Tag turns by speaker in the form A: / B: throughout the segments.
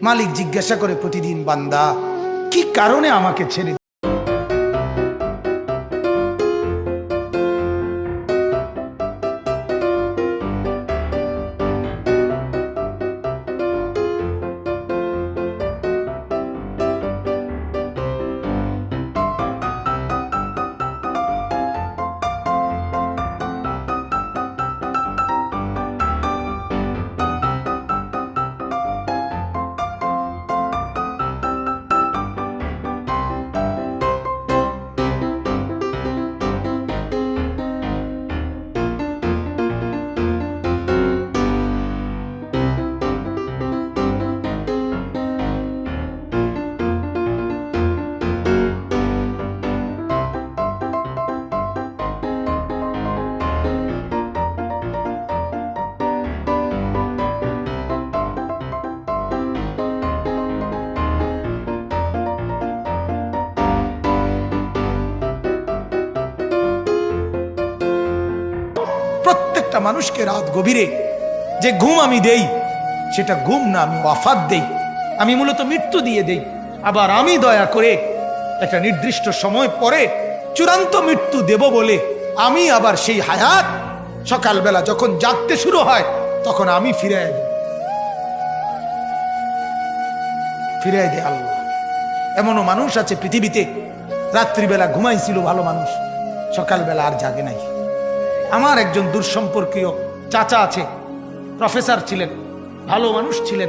A: মালিক জিজ্ঞাসা করে প্রতিদিন বান্দা কি কারণে আমাকে ছেড়ে প্রত্যেকটা মানুষকে রাত গভীরে যে ঘুম আমি দেই, সেটা ঘুম না, আমি ওয়াফাত দেই। আমি মূলত মৃত্যু দিয়ে দেই। আবার আমি দয়া করে একটা নির্দিষ্ট সময় পরে চূড়ান্ত মৃত্যু দেব বলে আমি আবার সেই হায়াত সকালবেলা যখন জাগতে শুরু হয়, তখন আমি ফিরে দিই। ফিরে দেয় আল্লাহ। এমনও মানুষ আছে পৃথিবীতে, রাত্রিবেলা ঘুমাইছিল ভালো মানুষ, সকালবেলা আর জাগে নাই। আমার একজন দূরসম্পর্কীয় চাচা আছে, প্রফেসর ছিলেন, ভালো মানুষ ছিলেন।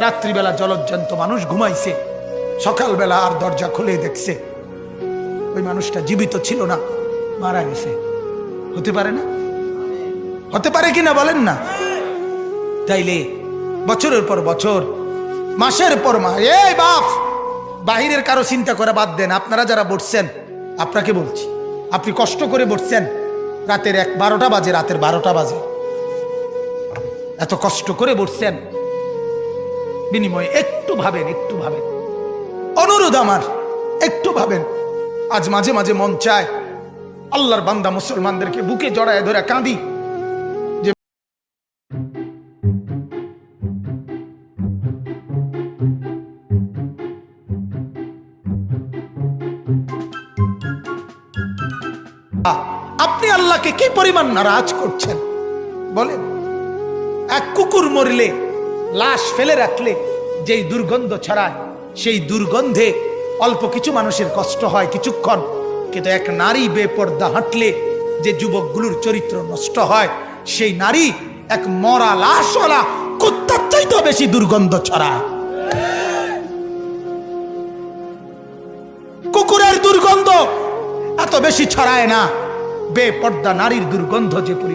A: রাত্রিবেলা জলজ্জান্ত মানুষ ঘুমাইছে, সকালবেলা আর দরজা খুলে দেখছে। ওই মানুষটা জীবিত ছিল না, মারা গেছে। হতে পারে না? হতে পারে কিনা বলেন না? তাইলে বছরের পর বছর, মাসের পর মাস, এই বাপ! বাহিরের কারও চিন্তা করে বাদ দেন, আপনারা যারা বসছেন, আপনাকে বলছি, আপনি কষ্ট করে বসছেন। রাতের এক বারোটা বাজে, রাতের বারোটা বাজে। এত কষ্ট করে বসছেন। বিনিময়ে একটু ভাবেন একটু ভাবেন। অনুরোধ আমার, একটু ভাবেন। আজ মাঝে মাঝে মন চায় আল্লাহর বান্দা মুসলমানদেরকে বুকে জড়ায় ধরে কাঁদি। আপনি আল্লাহকে কি পরিমাণ নারাজ করছেন? বলেন, এক কুকুর মরলে, লাশ ফেলে রাখলে যেই দুর্গন্ধ ছড়ায়, সেই দুর্গন্ধে অল্প কিছু মানুষের কষ্ট হয় কিছুক্ষণ, কিন্তু এক নারী বেপর্দা হাঁটলে যে যুবকগুলোর চরিত্র নষ্ট হয়, সেই নারী এক মরা লাশওয়ালা কুত্তার চাইতেও বেশি দুর্গন্ধ ছড়ায়। কুকুরের দুর্গন্ধ এত বেশি ছড়ায় না। বেপর্দা নারীর দুর্গন্ধ যে পরিমাণ।